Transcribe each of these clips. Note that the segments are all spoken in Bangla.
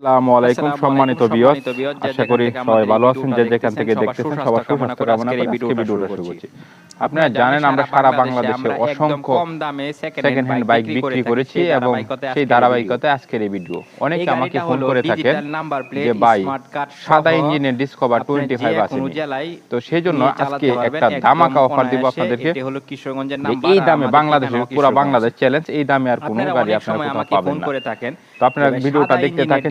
আসসালামু আলাইকুম সম্মানিত ভিউয়ার্স আশা করি সবাই ভালো আছেন যে যেখান থেকে দেখতেছেন সবার কামনা করে ভিডিওটা শুরু করছি। আপনারা জানেন আমরা সারা বাংলাদেশে অসংখ্য কম দামে সেকেন্ড হ্যান্ড বাইক বিক্রি করেছি এবং সেই ধারাবাহিকতায় আজকের এই ভিডিও অনেকে আমাকে ফোন করে থাকে যে সাদা ইঞ্জিনের ডিসকভার 25 আছে তো সেই জন্য আজকে একটা ধামাকা অফার দিব আপনাদেরকে এই দামে বাংলাদেশে পুরো বাংলাদেশ চ্যালেঞ্জ এই দামে আর কোনো গাড়ি আপনারা পাবেন না তো আপনারা ভিডিওটা দেখতে থাকেন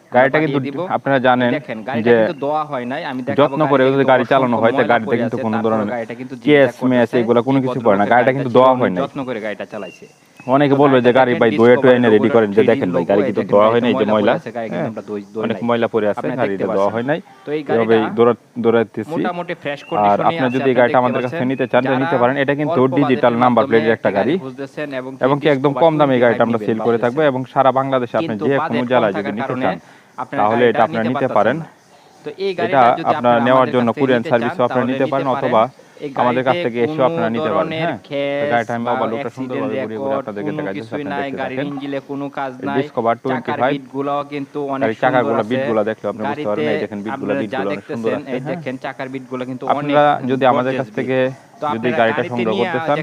গাড়িটা কিন্তু আপনারা জানেন যে যত্ন করে যদি গাড়ি চালানো হয় তো গাড়িতে কিন্তু কোনো ধরনের কেস মেস এগুলো কোনো কিছু পড়ে না গাড়িটা কিন্তু দোয়া হয় না যত্ন করে গাড়িটা চালাইছে। অনেকে বলবে যে গাড়ি ভাই দোয়া টোয়া এনে রেডি করেন যে দেখেন ভাই গাড়ি কিন্তু দোয়া হয় নাই যে ময়লা অনেক ময়লা পড়ে আছে গাড়িটা হ্যাঁ, দোয়া হয় নাই। তো এই গাড়ি দোড়া দোড়াইতেছি। মোটামুটি ফ্রেশ দৌড়াতেছি আর আপনি যদি গাড়িটা আমাদের কাছে নিতে চান তাহলে নিতে পারেন এটা কিন্তু ডিজিটাল নাম্বার প্লেটের একটা গাড়ি এবং কি একদম কম দামে গাড়িটা আমরা সেল করে থাকব এবং সারা বাংলাদেশে আপনি যে কোনো জেলায় যদি নিতে চান তাহলে এটা আপনারা নিতে পারেন। তো এই গাড়িটা যদি আপনারা নেওয়ার জন্য কুরিয়ান সার্ভিসও আপনারা নিতে পারেন অথবা আমাদের কাছ থেকে এসেও আপনারা নিতে পারেন হ্যাঁ? গাড়িটা আমি বাবা লোকটা সুন্দরভাবে ঘুরে ঘুরে আপনাদেরকে দেখা যাচ্ছে নাই গাড়ির ইঞ্জিনে কোনো কাজ নাই। ডিসকভার 25 বিটগুলো কিন্তু অনেক সুন্দর চাকাগুলো বিটগুলো দেখলে আপনি বুঝতে পারবেন এই দেখেন বিটগুলো বিটগুলো সুন্দর আছে এই হ্যাঁ? দেখেন চাকার বিটগুলো কিন্তু অনেক আপনারা যদি আমাদের কাছ থেকে যদি গাড়িটা সংগ্রহ করতে চান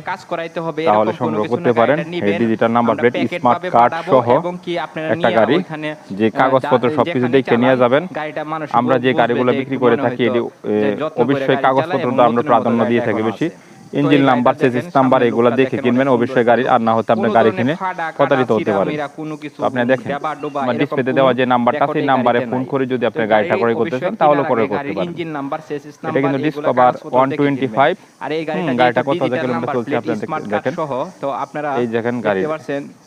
তাহলে সংগ্রহ করতে পারেন। এই digital number plate smart card সহ একটা গাড়ি যে কাগজপত্র সবকিছু দেখে নিয়ে যাবেন আমরা যে গাড়িগুলো বিক্রি করে থাকি এটি অবশ্যই কাগজপত্র আমরা প্রাধান্য দিয়ে থাকি বেশি। ইঞ্জিন নাম্বার চেসিস নাম্বার এগুলো দেখে কিনবেন। অবশ্যই গাড়ির আর না হতে আপনার গাড়ি কিনে প্রতারিত হতে পারে আপনি দেখেন ডিসপ্লেতে দেওয়া যে নাম্বারটা সেই নাম্বারে ফোন করে যদি আপনি গাড়িটা ক্রয় করতে চান তাহলে ক্রয় করতে পারেন। এটা কিন্তু ডিসকভার ওয়ান টোয়েন্টি ফাইভ গাড়িটা কত হাজার কিলোমিটার চলছে আপনি দেখেন। তো আপনারা এই দেখেন গাড়ি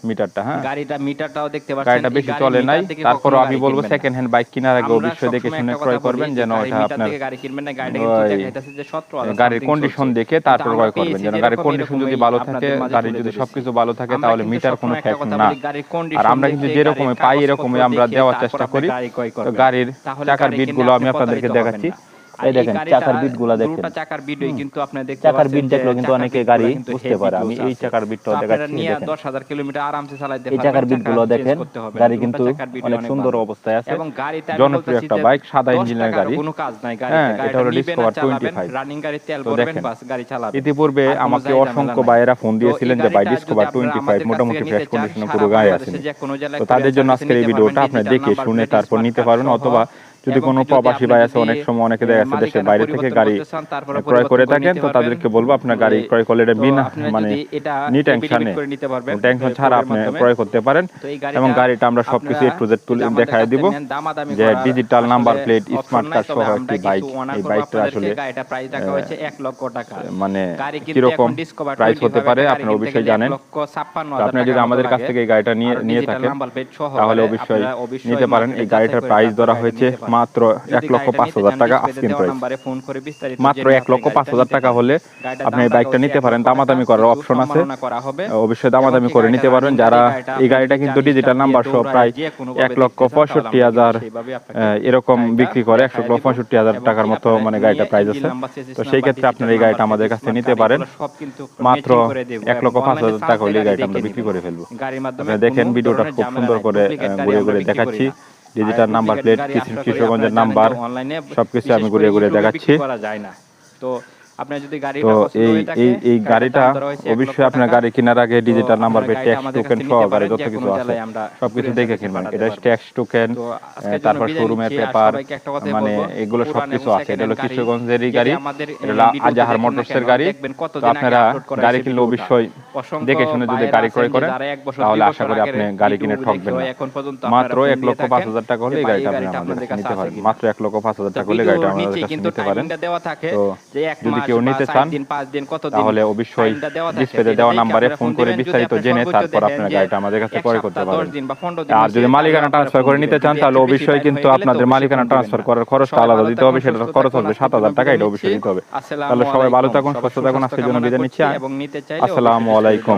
মিটারটা হ্যাঁ। গাড়িটা মিটারটাও দেখতে পাচ্ছেন গাড়িটা বেশি চলে নাই। তারপরও আমি বলব সেকেন্ড হ্যান্ড বাইক কেনার আগে অবশ্যই দেখে শুনে ক্রয় করবেন যেন এটা আপনার গাড়ির কন্ডিশন দেখে তারপর ক্রয় করবেন যেন গাড়ির কন্ডিশন যদি ভালো থাকে গাড়ির যদি সবকিছু ভালো থাকে তাহলে মিটার কোনো ফ্যাক্ট না। আর আমরা কিন্তু যেরকমই পাই এরকমই আমরা দেওয়ার চেষ্টা করি। গাড়ির চাকার বিটগুলো আমি আপনাদেরকে দেখাচ্ছি। এই দেখেন চাকার বিটগুলা দেখেন চাকার কিন্তু আপনি দেখতে চাকার বিট দেখল কিন্তু অনেকে গাড়ি বুঝতে পারে। আমি এই চাকার দেখাচ্ছি 10000 কিলোমিটার আরামসে এই চাকার বিটগুলো দেখেন। গাড়ি কিন্তু অনেক সুন্দর অবস্থায় আছে। এবং জনপ্রিয় একটা বাইক সাদা ইঞ্জিনের গাড়ি। কোনো কাজ নাই। হ্যাঁ, গাড়ি এটা হলো ডিসকভার 25 রানিং গাড়ি তেল ভরবেন বাস গাড়ি চালাবেন। ইতিপূর্বে আমাকে অসংখ্য ভাইয়েরা ফোন দিয়েছিলেন যে ভাই ডিসকভার 25 মোটামুটি ফ্রেশ কন্ডিশনে পুরো গায়ে আছে। তো তাদের জন্য আজকের এই ভিডিওটা আপনি দেখে শুনে তারপর নিতে পারেন অথবা যদি কোনো প্রবাসী ভাই আছে অনেক সময় অনেকে দেখা যাচ্ছে দেশের বাইরে থেকে গাড়ি ক্রয় করে থাকেন তো তাদেরকে বলব আপনার গাড়ি ক্রয় করলে মানে এটা বিনা মানে টেনশন ছাড়া আপনি ক্রয় করতে পারেন এবং গাড়িটা আমরা সবকিছু একটু তুলে দেখায় দিব। যে digital number plate smart card সহ একটি বাইক এই বাইকটা আসলে মানে কীরকম প্রাইস হতে পারে আপনারা অবশ্যই জানেন। আপনি যদি আমাদের কাছ থেকে এই গাড়িটা নিয়ে নিয়ে থাকেন তাহলে অবশ্যই নিতে পারেন এই গাড়িটার প্রাইস ধরা হয়েছে মাত্র এক লক্ষ পাঁচ হাজার টাকা আস্কিন প্রাইস মাত্র এক লক্ষ পাঁচ হাজার টাকা হলে আপনি এই বাইকটা নিতে পারেন। দামাদামি করার অপশন আছে। অবশ্যই দামাদামি করে নিতে পারবেন। যারা মানে এই গাড়িটা কিন্তু ডিজিটাল নাম্বার সহ প্রায় এক লক্ষ পঁয়ষট্টি হাজার এরকম বিক্রি করে একশো লক্ষ পঁয়ষট্টি হাজার টাকার মতো মানে গাড়িটা প্রাইস আছে। তো সেই ক্ষেত্রে আপনারা এই গাড়িটা আমাদের কাছে নিতে পারেন। মাত্র এক লক্ষ পাঁচ হাজার টাকা হলে এই গাড়িটা আমরা বিক্রি করে ফেলব। দেখেন ভিডিওটা খুব সুন্দর করে ঘুরে ঘুরে দেখাচ্ছি ডিজিটাল নাম্বার প্লেট কৃষকগঞ্জের নাম্বার সবকিছু আমি ঘুরিয়ে ঘুরিয়ে দেখাচ্ছি। করা যায় না। তো আপনার যদি গাড়ি এই এই এই গাড়িটা অবশ্যই আপনার গাড়ি কেনার আগে digital number plate tax token সহ গাড়ি যত কিছু আছে সবকিছু দেখে কিনবেন। এটা ট্যাক্স টোকেন তারপর শোরুমের পেপার মানে এগুলো সবকিছু আছে এটা হলো কিশোরগঞ্জেরই গাড়ি। এটা আজাহার মোটরসের গাড়ি। তো আপনারা গাড়ি কিনলে অবশ্যই দেখে শুনে যদি গাড়ি ক্রয় করেন তাহলে আশা করি আপনি গাড়ি কিনে ঠকবেন। না মাত্র এক লক্ষ পাঁচ হাজার টাকা হলে গাড়িটা আপনি আমাদের কাছে নিতে পারেন মাত্র এক লক্ষ পাঁচ হাজার টাকা হলে গাড়িটা আমাদের কাছে নিতে পারেন তো যদি কেউ নিতে চান তাহলে অবশ্যই। ডিসপ্লেতে দেওয়া নাম্বারে ফোন করে বিস্তারিত জেনে তারপর আপনার গাড়িটা আমাদের কাছে ক্রয় করতে পারবেন আর যদি মালিকানা ট্রান্সফার করে নিতে চান তাহলে অবশ্যই কিন্তু আপনাদের মালিকানা ট্রান্সফার করার। খরচটা আলাদা দিতে হবে সেটা খরচ হবে সাত হাজার টাকা এটা অবশ্যই দিতে হবে তাহলে সবাই ভালো থাকুন সুস্থ থাকুন আজকের জন্য বিদায় নিচ্ছি আসসালামু নিতে চাইলে আসসালামু আলাইকুম